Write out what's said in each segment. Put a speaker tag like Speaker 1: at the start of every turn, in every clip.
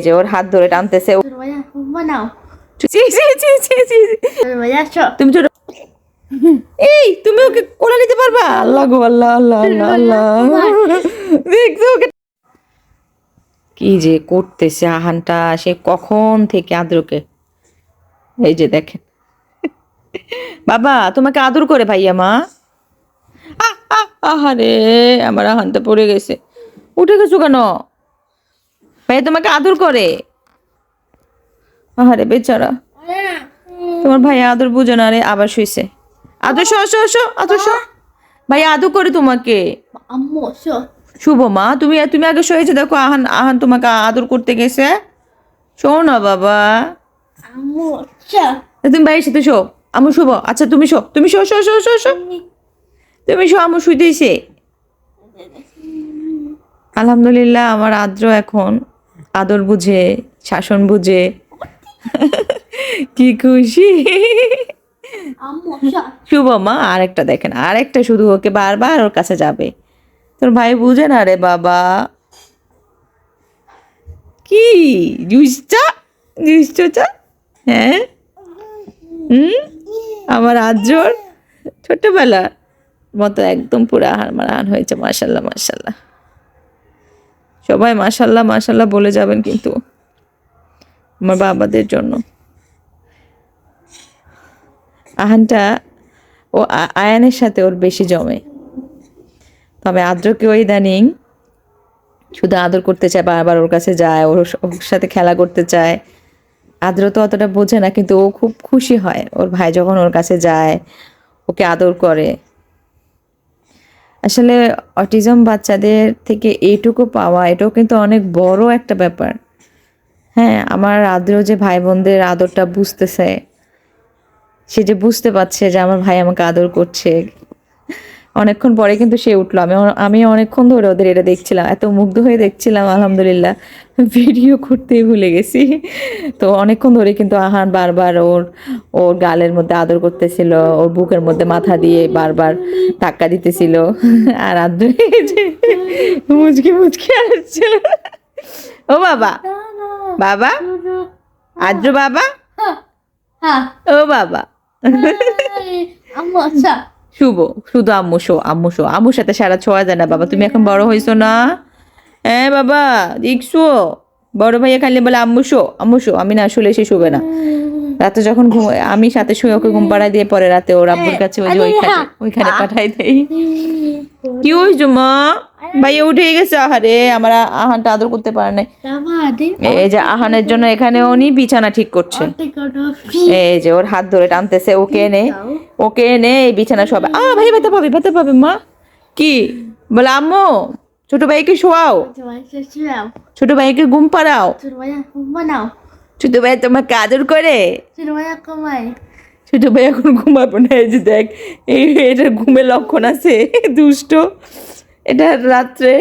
Speaker 1: যে ওর হাত ধরে টানতেছে। তুমি এই তুমি ওকে কোলে নিতে পারবা? আল্লাহ গো আল্লাহ আল্লাহ আল্লাহ আল্লাহ। দেখছ ওকে কি যে করতেছে আহানটা সে কখন থেকে আদ্রকে এই যে দেখেন। বাবা তোমাকে আদর করে ভাইয়া মা। আহ, আহ, আহারে আমার আহানটা পড়ে গেছে। উঠে গেছো কেন? ভাইয়া তোমাকে আদর করে। আহারে বেচারা। তোমার ভাই আদর বুঝে না রে আবার শুইছে। আদর শো শো শো আদর শো। ভাই আদর করে তোমাকে।
Speaker 2: আম্মু শো।
Speaker 1: শুভ মা তুমি তুমি আগে শুয়েছে দেখো আহান আহান তোমাকে আদর করতে গেছে। শো না বাবা।
Speaker 2: আম্মু শো।
Speaker 1: তুমি ভাইয়ের সাথে শো। আমু শুভ। আচ্ছা তুমি শো তুমি শো শো শো শো শো। তুমি শো আমু শুইতেছে আলহামদুলিল্লাহ আমার আদ্র এখন আদর বুঝে শাসন বুঝে। কি খুশি।
Speaker 2: শো
Speaker 1: শুভ মা আরেকটা দেখেন আরেকটা শুধু ওকে বারবার ওর কাছে যাবে। তোর ভাই বুঝে না রে বাবা। কি? জুসটা জুসটা হ্যাঁ? হুম? আমার আজর ছোটবেলা মতো একদম পুরো হার মারান হয়েছে মাশাল্লাহ মাশাল্লাহ। সবাই মাশাল্লাহ মাশাল্লাহ বলে যাবেন কিন্তু আমার বাবাদের জন্য। আহানটা ও আয়ানের সাথে ওর বেশি জমে। তবে আদ্রকেও ইদানিং শুধু আদর করতে চায়, বারবার ওর কাছে যায়, ওর ওর সাথে খেলা করতে চায়। আদ্র তো অতটা বোঝে না, কিন্তু ও খুব খুশি হয়। ওর ভাই যখন ওর কাছে যায়, ওকে আদর করে। আসলে অটিজম বাচ্চাদের থেকে এইটুকু পাওয়া, এটাও কিন্তু অনেক বড় একটা ব্যাপার। হ্যাঁ আমার আদর যে ভাই বোনদের আদরটা বুঝতেছে, সে যে বুঝতে পারছে যে আমার ভাই আমাকে আদর করছে অনেকক্ষণ পরে কিন্তু সে উঠল। আমি আমি অনেকক্ষণ ধরে ওদের এটা দেখছিলাম। এত মুগ্ধ হয়ে দেখছিলাম আলহামদুলিল্লাহ। ভিডিও করতেই ভুলে গেছি। তো অনেকক্ষণ ধরে কিন্তু আহান বারবার ওর ওর গালের মধ্যে আদর করতেছিল ওর বুকের মধ্যে মাথা দিয়ে বারবার ধাক্কা দিতেছিল। আর আদ্র মুচকি মুচকি আসছিল ও বাবা বাবা আদ্র বাবা?
Speaker 2: হ্যাঁ।
Speaker 1: ও বাবা। শুভ শুধু আম্মু শো আম্মু শো আম্মুর সাথে সারা ছোঁয়া যায় না বাবা তুমি এখন বড় হয়েছো না? হ্যাঁ বাবা দেখছ বড় ভাইয়া খালি বলে আম্মু শো আম্মু শো আমি না আসলে সে শুবে না। রাতে যখন ঘুম আমি সাথে শুয়ে ওকে ঘুম পাড়ায় দিয়ে পরে রাতে ওর আব্বুর কাছে ওই যে ওইখানে ওইখানে পাঠাই দেই। কি হয়েছো মা? ভাইয়া উঠে গেছে। আহারে আমার আহানটা আদর করতে পারে না এই যে আহানের জন্য এখানে উনি বিছানা ঠিক করছে। এই যে ওর হাত ধরে টানতেছে ওকে এনে ওকে এনে এই বিছানা সব আ ভাই ব্যথা পাবে ব্যথা পাবে মা। কি? বলে আম্মু ছোট ভাইকে শোয়াও। ছোট ভাইকে ঘুম পাড়াও। ছোট ভাই তোমাকে আদর করে।
Speaker 2: তোমার কমাই
Speaker 1: ছোট ভাই এখন ঘুমাবে না এই যে দেখ এই এটার ঘুমের লক্ষণ আছে দুষ্ট। এটা রাত্রে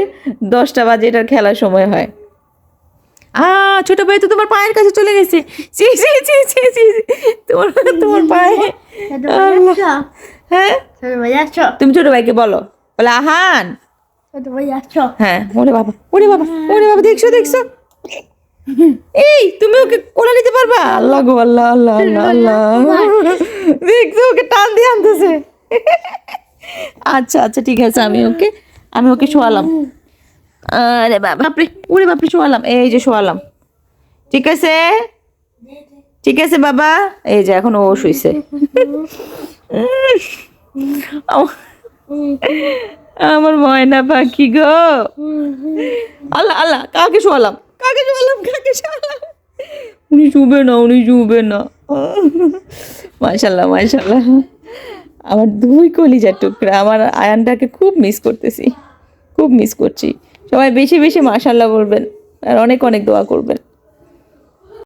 Speaker 1: দশটা বাজে এটার খেলার সময় হয়। আ ছোট ভাই তো তোমার পায়ের কাছে চলে গেছে। ছি ছি ছি ছি ছি তোমার তোমার পায়ে। হ্যাঁ? তুমি ছোট ভাইকে বলো। বলে আহান।
Speaker 2: তোমার শো
Speaker 1: হ্যাঁ ওরে বাবা ওরে বাবা ওরে বাবা দেখছ দেখছ। এই তুমি ওকে কোলে নিতে পারবা? আল্লাহ গো আল্লাহ আল্লাহ আল্লাহ আল্লাহ দেখছ ওকে টান দিয়ে আনতেছে। আচ্ছা আচ্ছা ঠিক আছে আমি ওকে আমি ওকে শোয়ালাম। আরে বাবা বাপরে ওরে বাপরে শোয়ালাম এই যে শোয়ালাম। ঠিক আছে? ঠিক আছে বাবা? এই যে এখন ও শুইছে। আমার ময়না পাখি গো। আল্লাহ আল্লাহ কাকে শোয়ালাম? কাকে উনি শুবে না, উনি শুবে না। মাশাল্লাহ মাশাল্লাহ আমার দুই কলিজার টুকরা, আমার আয়ানটাকে খুব মিস করতেছি। খুব মিস করছি। সবাই বেশি বেশি মাশাল্লাহ বলবেন, আর অনেক অনেক দোয়া করবেন।